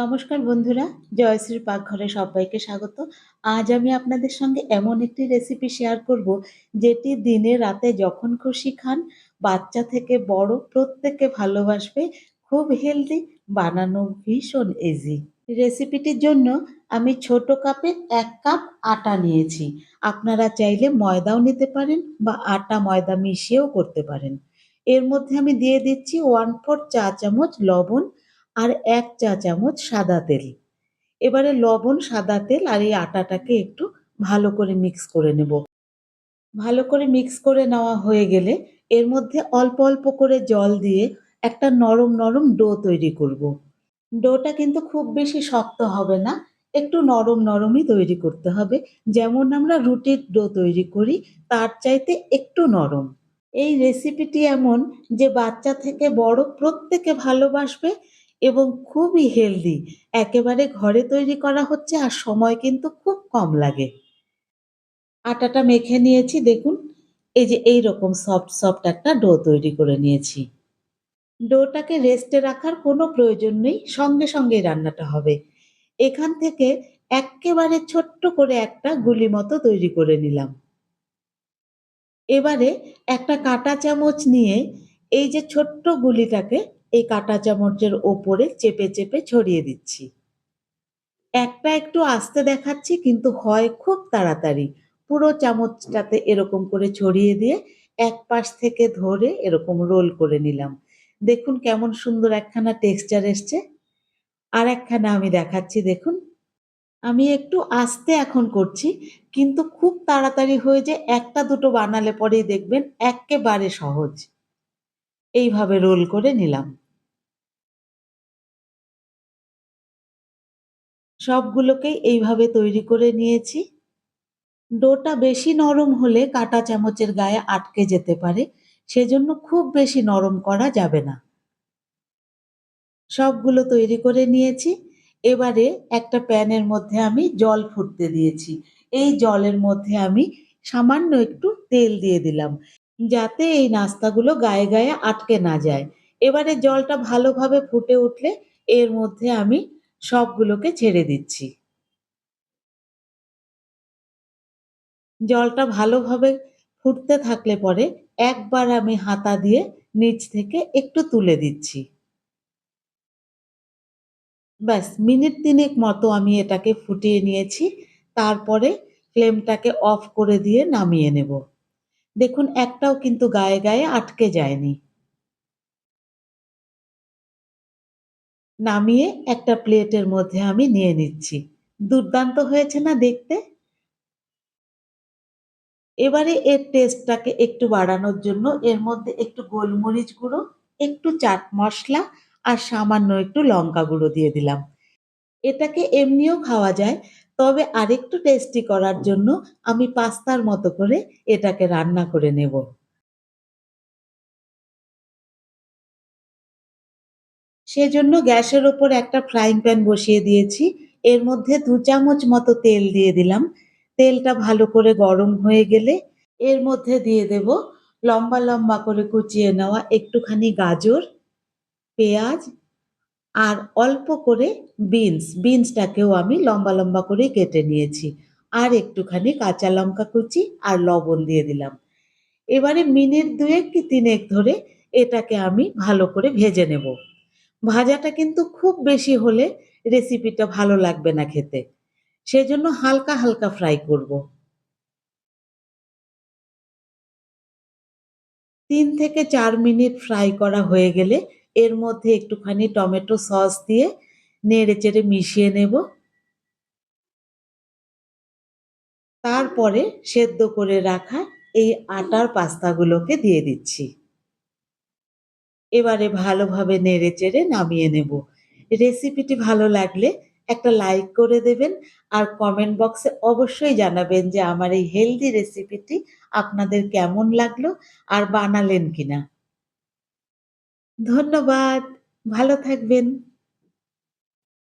নমস্কার বন্ধুরা, জয়শ্রীর পাকঘরে সবাইকে স্বাগত। আজ আমি আপনাদের সঙ্গে এমন একটি রেসিপি শেয়ার করব, যেটি দিনে রাতে যখন খুশি খান, বাচ্চা থেকে বড় প্রত্যেকে ভালোবাসবে। খুব হেলদি, বানানো ভীষণ ইজি। রেসিপিটির জন্য আমি ছোট কাপে এক কাপ আটা নিয়েছি। আপনারা চাইলে ময়দাও নিতে পারেন বা আটা ময়দা মিশিয়েও করতে পারেন। এর মধ্যে আমি দিয়ে দিচ্ছি 1/4 চা চামচ লবণ আর এক চা চামচ সাদা তেল। এবারে লবণ, সাদা তেল আর এই আটাটাকে একটু ভালো করে মিক্স করে নেব। ভালো করে মিক্স করে নেওয়া হয়ে গেলে এর মধ্যে অল্প, অল্প করে জল দিয়ে একটা নরম, নরম ডো তৈরি করব। ডোটা কিন্তু খুব বেশি শক্ত হবে না, একটু নরম, নরমই তৈরি করতে হবে। যেমন আমরা রুটির ডো তৈরি করি তার চাইতে একটু নরম। এই রেসিপিটি এমন যে বাচ্চা থেকে বড় প্রত্যেকে ভালোবাসবে এবং খুবই হেলদি। একেবারে ঘরে তৈরি করা হচ্ছে আর সময় কিন্তু খুব কম লাগে। আটাটা মেখে নিয়েছি দেখুন। এই যে এইরকম সফট, সফট একটা ডো তৈরি করে নিয়েছি। ডোটাকে রেস্টে রাখার কোনো প্রয়োজন নেই, সঙ্গে সঙ্গেই রান্নাটা হবে। এখান থেকে এক্কেবারে ছোট্ট করে একটা গুলি মতো তৈরি করে নিলাম। এবারে একটা কাঁটা চামচ নিয়ে এই যে ছোট্ট গুলিটাকে এই কাঁটা চামচের ওপরে চেপে, চেপে ছড়িয়ে দিচ্ছি। একটা একটু আস্তে দেখাচ্ছি কিন্তু হয় খুব তাড়াতাড়ি। পুরো চামচটাতে এরকম করে ছড়িয়ে দিয়ে এক পাশ থেকে ধরে এরকম রোল করে নিলাম। দেখুন কেমন সুন্দর একখানা টেক্সচার এসছে। আর একখানা আমি দেখাচ্ছি দেখুন। আমি একটু আস্তে এখন করছি কিন্তু খুব তাড়াতাড়ি হয়ে যায় একটা দুটো বানালে পরেই দেখবেন এক্কেবারে সহজ। এইভাবে রোল করে নিলাম। সবগুলোকেই এইভাবে তৈরি করে নিয়েছি। ডোটা বেশি নরম হলে কাঁটা চামচের গায়ে আটকে যেতে পারে, সেজন্য খুব বেশি নরম করা যাবে না। সবগুলো তৈরি করে নিয়েছি। এবারে একটা প্যানের মধ্যে আমি জল ফুটতে দিয়েছি। এই জলের মধ্যে আমি সামান্য একটু তেল দিয়ে দিলাম, যাতে এই নাস্তাগুলো গায়ে, গায়ে আটকে না যায়। এবারে জলটা ভালোভাবে ফুটে উঠলে এর মধ্যে আমি সবগুলোকে ছেড়ে দিচ্ছি। জলটা ভালোভাবে ফুটতে থাকলে পরে একবার আমি হাতা দিয়ে নিচ থেকে একটু তুলে দিচ্ছি। ব্যাস মিনিট তিনেক মতো আমি এটাকে ফুটিয়ে নিয়েছি। তারপরে ফ্লেমটাকে অফ করে দিয়ে নামিয়ে নেব। দেখুন একটাও কিন্তু গায়ে, গায়ে আটকে যায়নি। নামিয়ে একটা প্লেটের মধ্যে আমি নিয়ে নিচ্ছি। দুর্দান্ত হয়েছে না দেখতে? এবারে এর টেস্টটাকে একটু বাড়ানোর জন্য এর মধ্যে একটু গোলমরিচ গুঁড়ো, একটু চাট মশলা আর সামান্য একটু লঙ্কা গুঁড়ো দিয়ে দিলাম। এটাকে এমনিও খাওয়া যায়, তবে আরেকটু টেস্টি করার জন্য আমি পাস্তার মতো করে এটাকে রান্না করে নেব। সেজন্য গ্যাসের ওপর একটা ফ্রাইং প্যান বসিয়ে দিয়েছি। এর মধ্যে দু চামচ মতো তেল দিয়ে দিলাম। তেলটা ভালো করে গরম হয়ে গেলে এর মধ্যে দিয়ে দেব লম্বা, লম্বা করে কুচিয়ে নেওয়া একটুখানি গাজর, পেঁয়াজ আর অল্প করে বিনস। বিনসটাকেও আমি লম্বা, লম্বা করে কেটে নিয়েছি। আর একটুখানি কাঁচা লঙ্কা কুচি আর লবণ দিয়ে দিলাম। এবারে মিনিট দুয়েক কি তিনেক ধরে এটাকে আমি ভালো করে ভেজে নেব। ভাজাটা কিন্তু খুব বেশি হলে রেসিপিটা ভালো লাগবে না খেতে। সেজন্য হালকা, হালকা ফ্রাই করব। তিন থেকে চার মিনিট ফ্রাই করা হয়ে গেলে এর মধ্যে একটুখানি টমেটো সস দিয়ে নেড়ে চেড়ে মিশিয়ে নেব। তারপরে সেদ্ধ করে রাখা এই আটার পাস্তাগুলোকে দিয়ে দিচ্ছি। এবারে ভালোভাবে নেড়ে চেড়ে নামিয়ে নেব। রেসিপিটি ভালো লাগলে একটা লাইক করে দেবেন আর কমেন্ট বক্সে অবশ্যই জানাবেন যে আমার এই হেলদি রেসিপিটি আপনাদের কেমন লাগল আর বানালেন কিনা। ধন্যবাদ। ভালো থাকবেন।